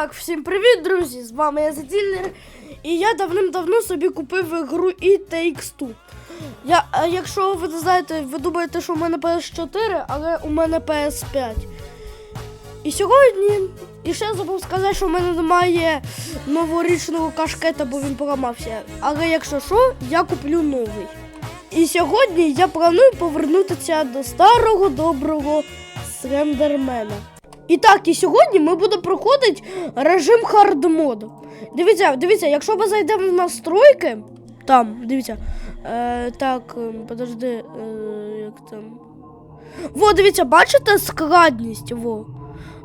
Так, всім привіт, друзі! З вами я Задільний. І я давним-давно собі купив гру It Takes. Я, якщо ви не знаєте, ви думаєте, що у мене PS4, але у мене PS5. І сьогодні, і ще забув сказати, що в мене немає новорічного кашкета, бо він поламався. Але якщо що, я куплю новий. І сьогодні я планую повернутися до старого доброго Слендермена. І так, і сьогодні ми будемо проходити режим хардмод. Дивіться, дивіться, якщо ми зайдемо в настройки, там, дивіться. Е, так, е, подожди, е, як там. Во, дивіться, бачите складність? Во.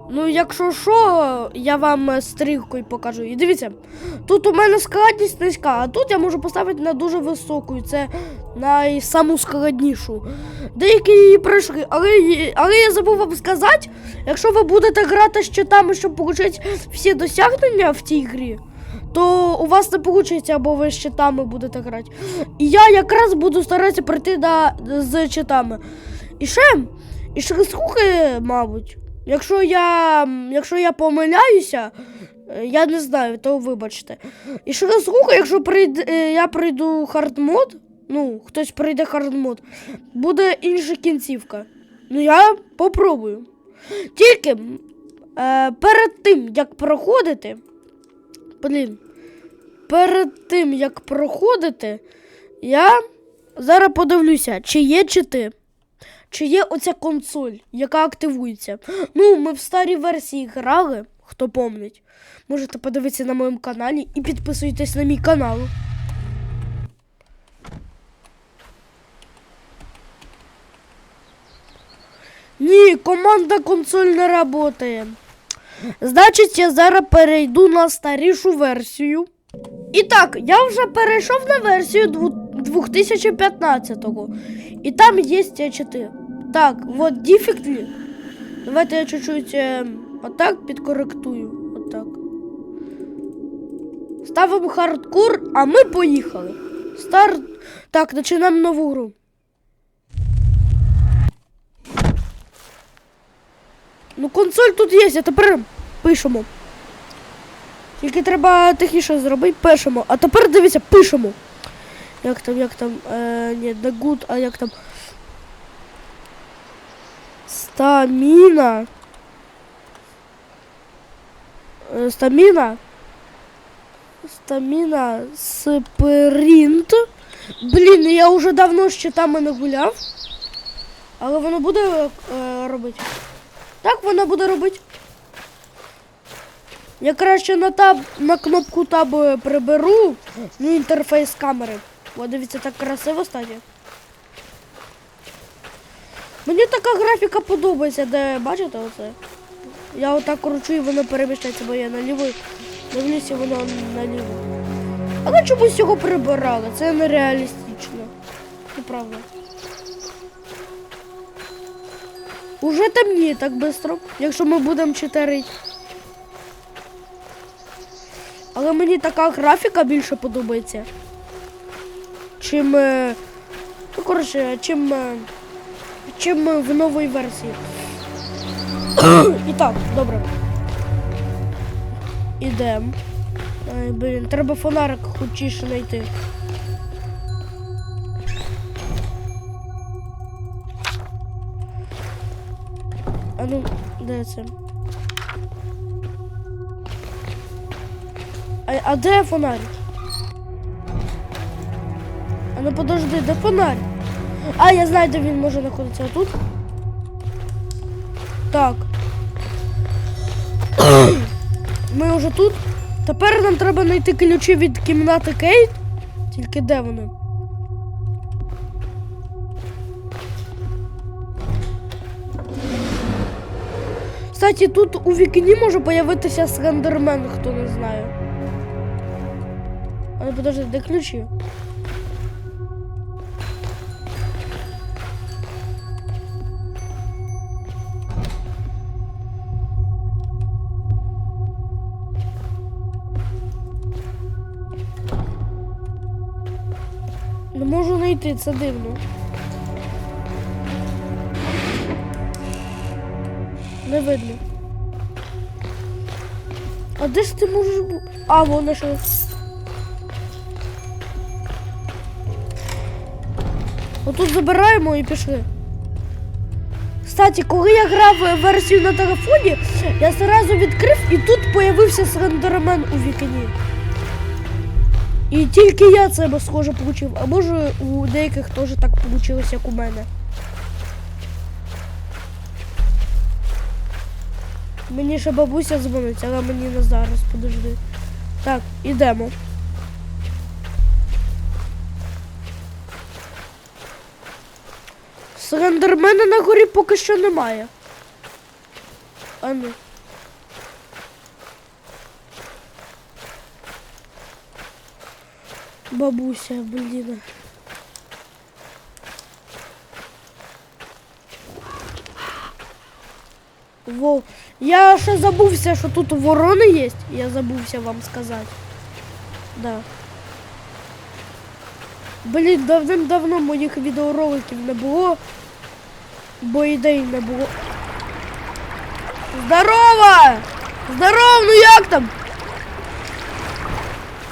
Ну, якщо що, я вам е, стрілкою покажу. І дивіться, тут у мене складність низька, а тут я можу поставити на дуже високу. і Це на саму складнішу. Деякі її пройшли, але, але я забув вам сказати, якщо ви будете грати з читами, щоб отримати всі досягнення в цій грі, то у вас не вийде, або ви з читами будете грати. І я якраз буду старатися пройти на, з читами. І ще, і ще слухи, мабуть. Якщо я, якщо я помиляюся, е, я не знаю, то вибачте. І ще слухай, якщо прийде, е, я прийду хардмод, ну, хтось прийде хардмод, буде інша кінцівка. Ну, я попробую. Тільки е, перед тим, як проходити, блін, перед тим, як проходити, я зараз подивлюся, чи є чити. Чи є оця консоль, яка активується? Ну, ми в старій версії грали, хто помнить. Можете подивитися на моєму каналі і підписуйтесь на мій канал. Ні, команда консоль не працює. Значить, я зараз перейду на старішу версію. І так, я вже перейшов на версію 2015-го. І там є Т4. Так, вот Difficultly. Давайте я чуть-чуть е, отак підкоректую. Отак. Ставимо хардкор, а ми поїхали. Старт. Так, починаємо нову гру. Ну, консоль тут є, а тепер пишемо. Тільки треба тихіше зробити, пишемо. А тепер дивіться, пишемо. Як там, як там, е, ні, не good, а як там. Стаміна. Е, Стаміна. Стаміна спринт. Блін, я вже давно з читами не гуляв. Але воно буде е, робити. Так воно буде робити. Я краще на таб на кнопку таб е, приберу ну, інтерфейс камери. О, дивіться, так красиво стає. Мені така графіка подобається, де бачите оце? Я отак кручу і воно переміщається, бо я наліво дивлюся, і воно наліво. Але чомусь його прибирали, це нереалістично. Неправда. Уже темніє так швидко, якщо ми будемо читерити. Але мені така графіка більше подобається. Чим. е, Ну, коротше, чим. Е, Чим е, в новій версії. І так, добре. Ідем. Ай, блін, треба фонарик хочіше знайти. А ну, де це? А, а де фонарик? А ну подожди, де фонарик? А, я знаю, де він може знаходитися. Тут? Так. Ми вже тут. Тепер нам треба знайти ключі від кімнати Кейт. Тільки де вони? Кстати, тут у вікні може появитися слендермен, хто не знає. Але подожди, де ключі? Можу це дивно. Не видно. А де ж ти можеш бути? А, вон ще. Отут забираємо і пішли. Кстати, коли я грав версію на телефоні, я зразу відкрив і тут появився слендермен у вікні. І тільки я це схоже получив, а може у деяких теж так вийшло, як у мене. Мені ще бабуся дзвонить, але мені не зараз, подожди. Так, ідемо. Слендермена на горі поки що немає. А ну. Бабуся, блін. Во. Я ще забувся, що тут ворони є. Я забувся вам сказати. Да. Блін, давним-давно моїх відеороликів не було, бо ідей не було. Здорово! Здорово, ну як там?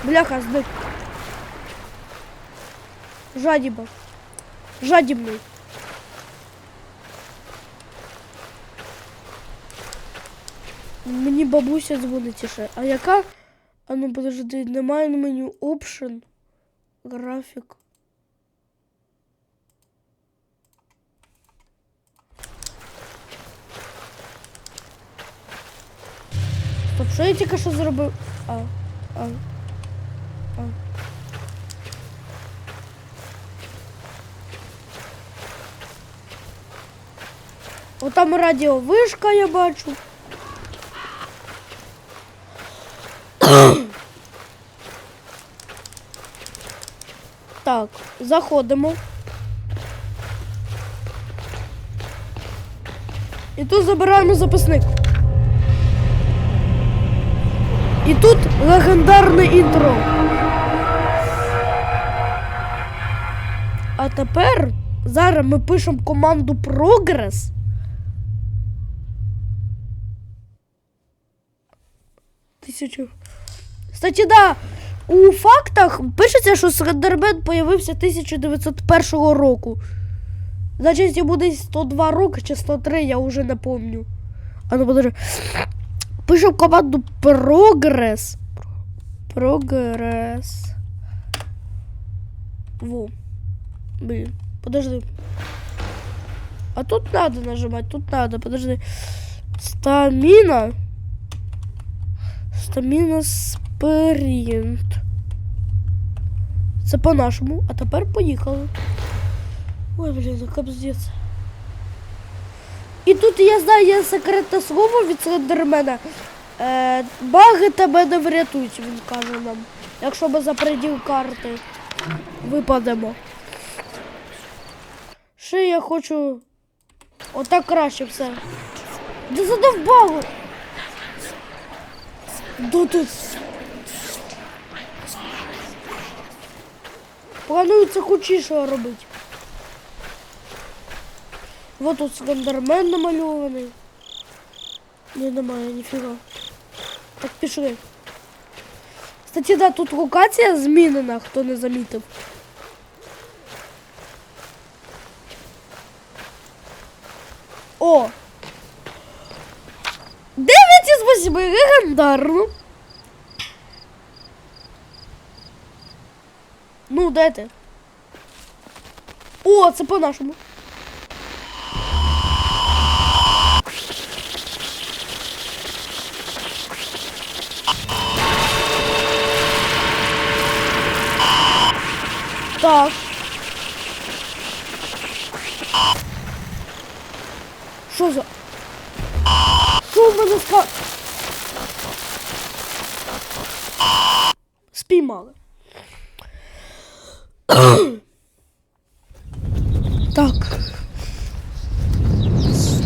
Бляха, зник. Жадіба. Жадібний. Мені бабуся дзвонить ще. А яка? А ну подожди, немає на меню Option. Графік. Стоп, що я тільки що зробив? А, а, а. Отам радіовишка я бачу. Так, заходимо. І тут забираємо записник. І тут легендарне інтро. А тепер зараз ми пишемо команду Прогрес. Тисячу. Кстати, да, у фактах пишеться, що Слендермен появився 1901 року. Значить, йому десь 102 роки чи 103, я вже не пам'ятаю. А ну подожди. Пишемо команду Прогрес. Прогрес. Во. Блин, подожди. А тут надо нажимать, тут надо, подожди. Стамина. Стаміна спринт. Це по-нашому, а тепер поїхали. Ой, блін, ну капздець. І тут я знаю є секретне слово від Слендермена. Е, баги тебе не врятують, він каже нам. Якщо ми за приділ карти випадемо. Ще я хочу. Отак краще все. Де задовбало? Да тут. Планується хучіше робити. Вот тут слендермен намальований. Ні, немає, ніфіга. Так пішли. Кстати, да, тут локація змінена, хто не замітив. О! 9 із 8 легендарно. Ну, де ти? О, це по-нашому. Так.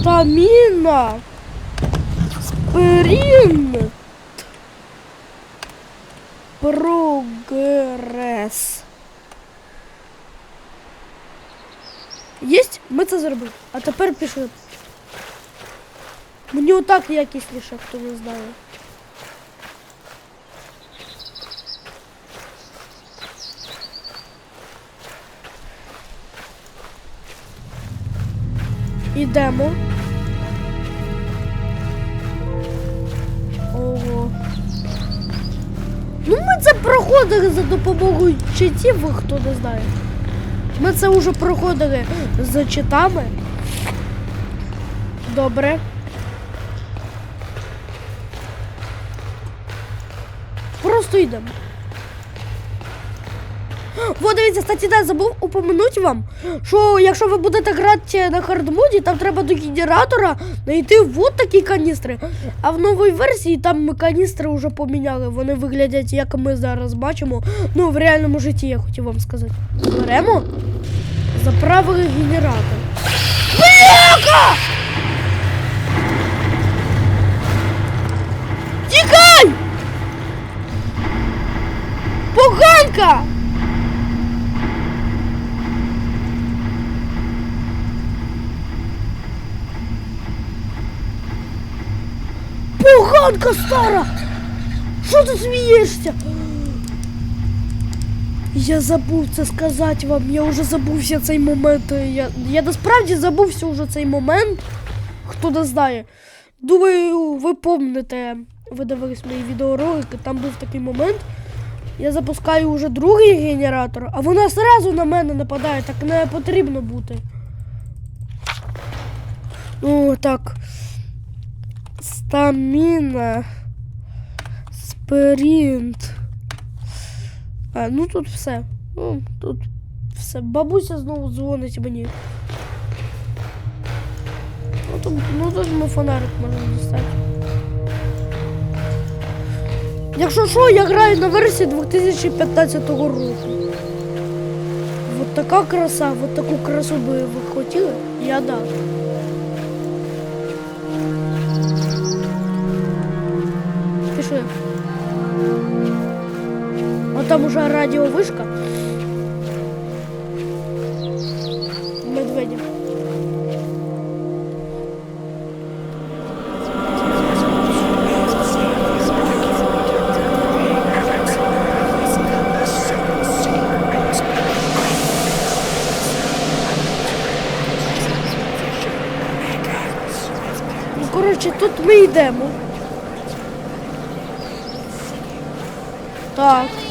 Стаміна. Спринт. Прогрес. Єсть, ми це зробили. А тепер пішли. Мені отак якісніше, хто не знає. Ідемо. Ого. Ну, ми це проходили за допомогою читів, хто не знає. Ми це вже проходили за читами. Добре. Просто йдемо. Во, дивіться, кстати, да, забув упомянути вам, що якщо ви будете грати на хардмоді, там треба до генератора знайти вот такі каністри. А в новій версії там ми каністри вже поміняли. Вони виглядять, як ми зараз бачимо. Ну, в реальному житті я хотів вам сказати. Беремо, заправили генератор. Бляха! Тікай! Поганка! Поганка стара! Що ти смієшся? Я забув це сказати вам, я вже забувся цей момент. Я, я насправді забувся вже цей момент. Хто не знає. Думаю, ви помните, ви дивились мої відеоролики, там був такий момент. Я запускаю вже другий генератор, а вона зразу на мене нападає, так не потрібно бути. Ну, так. Стаміна. Спринт. А, ну тут все. Ну, тут все. Бабуся знову дзвонить мені. Ну тут, ну, тут ми фонарик можемо дістати. Якщо що, я граю на версії 2015 року. Вот така краса, вот таку красу би ви хотіли, я дав. Там уже радіовишка. Медведя. Ну, коротше, тут ми йдемо. Так.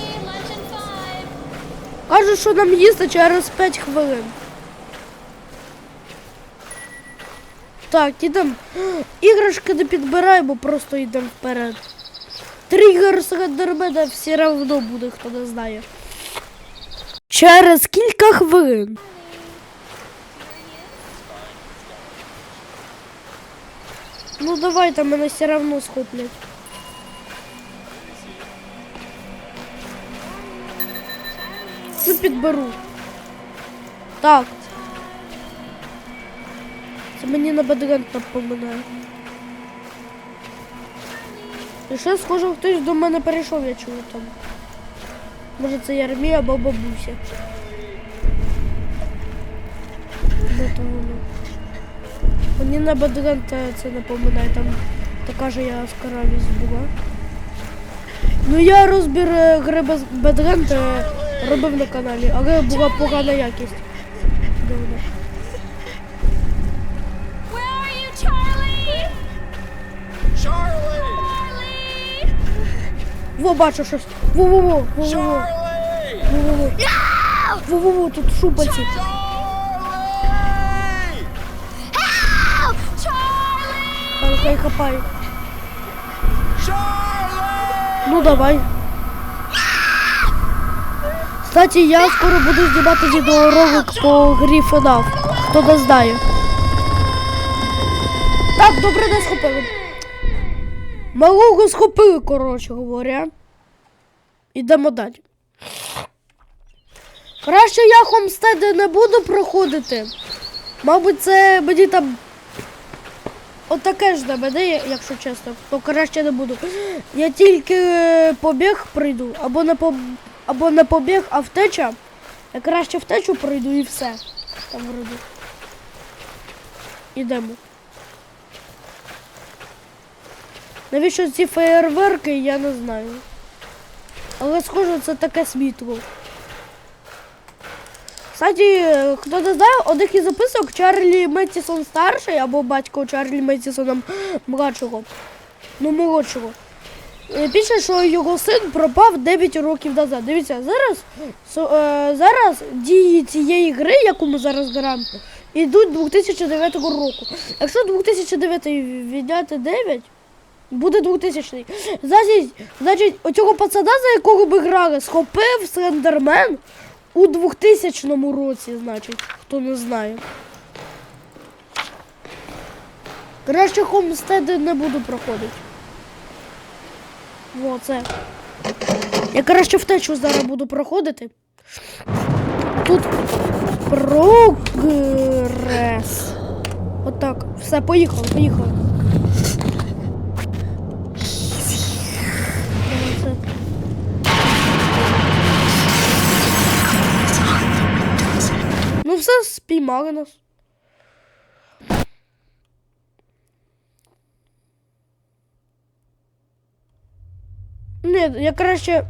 Кажуть, що нам їсти через 5 хвилин. Так, ідемо. Іграшки не підбираємо, просто йдемо вперед. Тригер Сендермена все одно буде, хто не знає. Через кілька хвилин. Ну давайте мене все одно схоплять. Ну підберу. Так. Це мені на бедрент напоминає. І ще схоже, хтось до мене перейшов, я чую там. Може це Ярмі або бабуся. Де то воно? Мені на бедрент це напоминає, там така ж яскравість була. Ну я розбір е, гри без бедрент е, робив на каналі, але була погана якість. Charlie! Во, бачу щось. Во-во-во, во-во-во. Во-во-во. Во-во-во, тут! Хай хай хапай. Ну давай. Кстати, я скоро буду знімати відеоролик по грі FNAF. Хто не знає. Так, добре, не схопили. Малого схопили, коротше говоря. Ідемо далі. Краще я Хомстеди не буду проходити. Мабуть, це мені там Отаке ж на мене, якщо чесно, то краще не буду. Я тільки е, побіг прийду, або не поб... або не побіг, а втеча. Я краще втечу пройду і все. Там вроді. Ідемо. Навіщо ці феєрверки, я не знаю. Але схоже, це таке світло. Кстати, хто не знає, одних із записок Чарлі Меттісон старший або батько Чарлі Меттісона младшого. Ну, молодшого. Пише, що його син пропав 9 років назад. Дивіться, зараз, е, зараз дії цієї гри, яку ми зараз граємо, йдуть 2009 року. Якщо 2009 відняти 9, буде 2000. Значить, значить, оцього пацана, за якого ми грали, схопив Слендермен у 2000 році, значить, хто не знає. Краще Хомстеди не буду проходити. Во, це. Я краще втечу зараз буду проходити. Тут прогрес. Отак. Все, поїхали, поїхали. Ну все, спіймали нас. Я краще.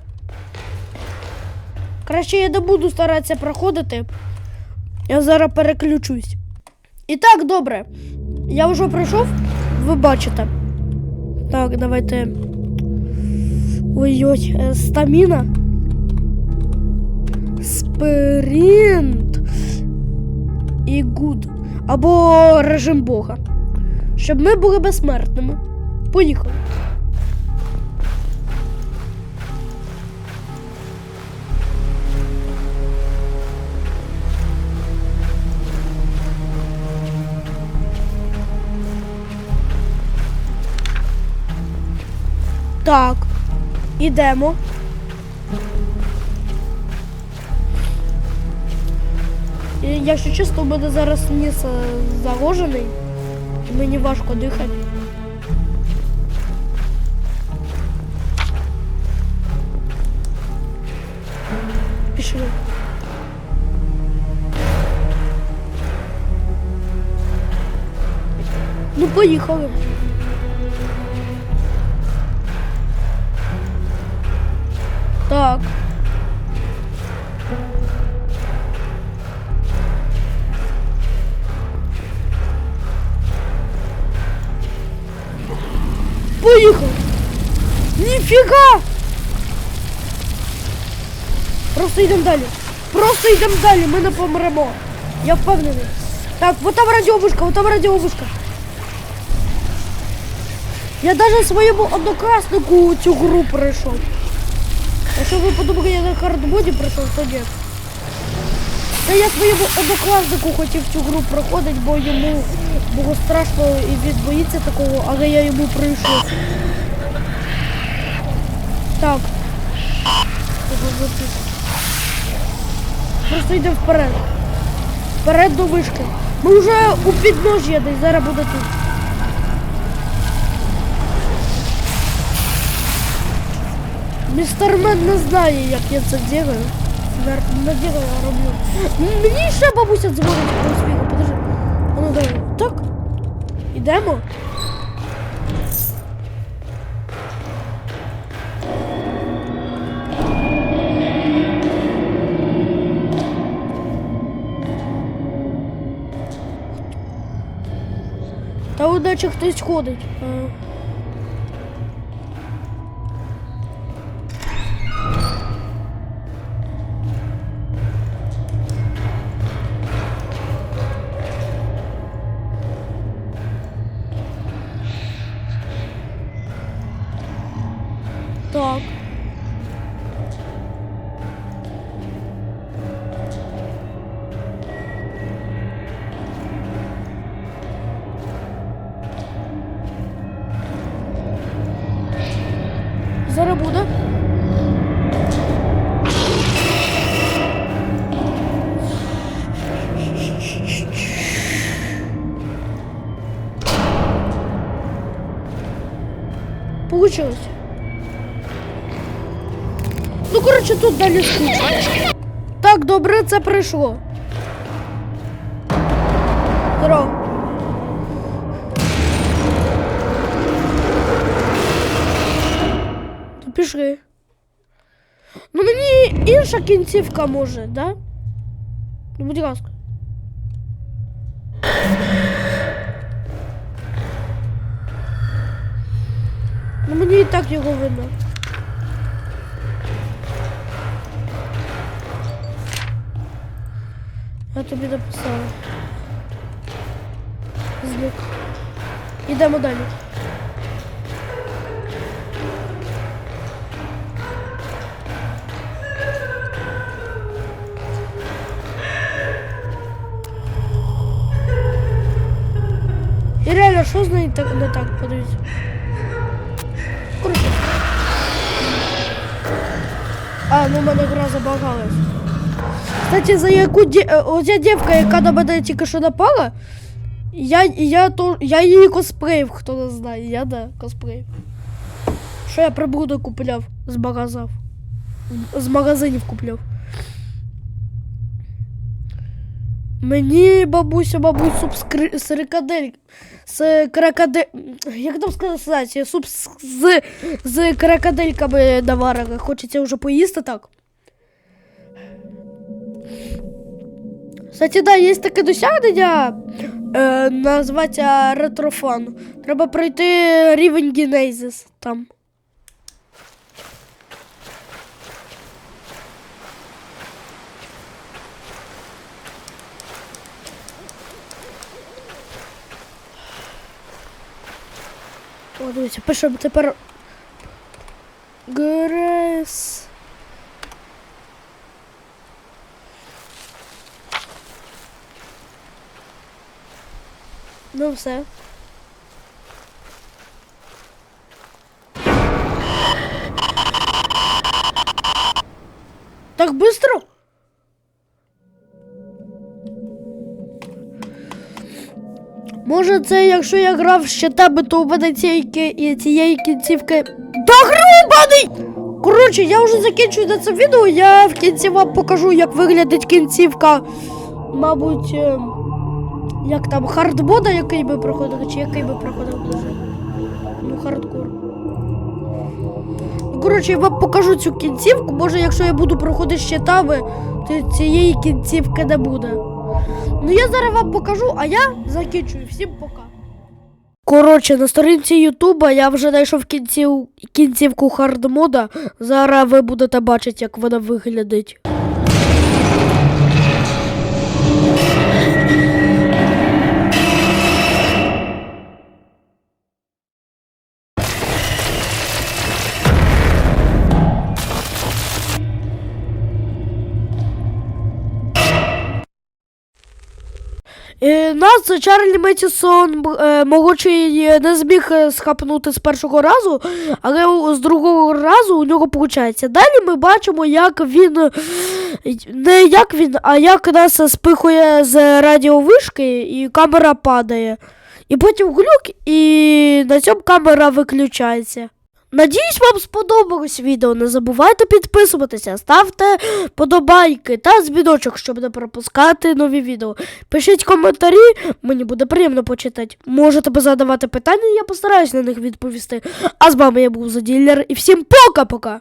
Краще я не буду старатися проходити. Я зараз переключусь. І так, добре. Я вже пройшов, ви бачите. Так, давайте. Ой-ой, е, стаміна. Спринт. І гуд. Або режим Бога. Щоб ми були безсмертними. Поїхали. Так, ідемо. Якщо чесно, у мене зараз ніс е, загожений, мені важко дихати. Пішли. Ну, поїхали. Так. Поїхав. Ніфіга! Просто йдемо далі. Просто йдемо далі, ми не помремо. Я впевнений. Так, вот там радіовушка, вот там радіовушка. Я навіть своєму однокласнику цю гру пройшов. Якщо ви подумали, я на хардмоді пройшов, то ні. Та я своєму однокласнику хотів цю гру проходити, бо йому було страшно і він боїться такого, але я йому пройшов. Так. Просто йдемо вперед. Вперед до вишки. Ми вже у підножжя десь, зараз буде тут. Містер Мен не знає, як я це делаю. Делаю, а роблю. Мені ще бабуся дзвонить про світло, подожди. Ну давай. Так. Ідемо. Та удачі хтось ходить. Буде. Получилось. Ну, коротше, тут далі скучно. Так, добре, це пройшло. пішли. Ну мені інша кінцівка може, да? Ну, будь ласка. Ну мені і так його видно. Я тобі написала. Зник. Ідемо далі. Що з нею так не так, подивіться. Коротше. А, ну мене гра забагалась. Кстати, за яку ді... е, оця дівка, яка на мене тільки що напала, я, я, то, я її косплеїв, хто не знає. Я да, косплеїв. Що я приблуду купляв з магазинів. З магазинів купляв. Мені бабуся, мабуть, суп з, кри... з крокодель... Як там сказати? Суп з, з, з крокодельками наварили. Хочеться вже поїсти так. Кстати, да, є таке досягнення. Е, називається ретрофан. Треба пройти рівень Генезис там. О, дивіться, пишемо тепер. Грес. Ну все. Може, це якщо я грав ще тебе, то у мене цієї, цієї кінцівки. Да грибаний! Коротше, я вже закінчую на це відео. Я в кінці вам покажу, як виглядить кінцівка. Мабуть, ем, як там хардмода, який би проходив, чи який би проходив дуже. Ну, хардкор. Ну, коротше, я вам покажу цю кінцівку. Може, якщо я буду проходити щитами, то цієї кінцівки не буде. Ну я зараз вам покажу, а я закінчую. Всім пока. Коротше, на сторінці Ютуба я вже знайшов кінців, кінцівку хардмода. Зараз ви будете бачити, як вона виглядить. Нас Чарлі Метісон е, молодший е, не зміг е, схапнути з першого разу, але з другого разу у нього виходить. Далі ми бачимо, як він е, не як він, а як нас спихує з радіовишки, і камера падає. І потім глюк, і на цьому камера виключається. Надіюсь, вам сподобалось відео. Не забувайте підписуватися, ставте подобайки та дзвіночок, щоб не пропускати нові відео. Пишіть коментарі, мені буде приємно почитати. Можете задавати питання, я постараюсь на них відповісти. А з вами я був Заділлер і всім пока-пока!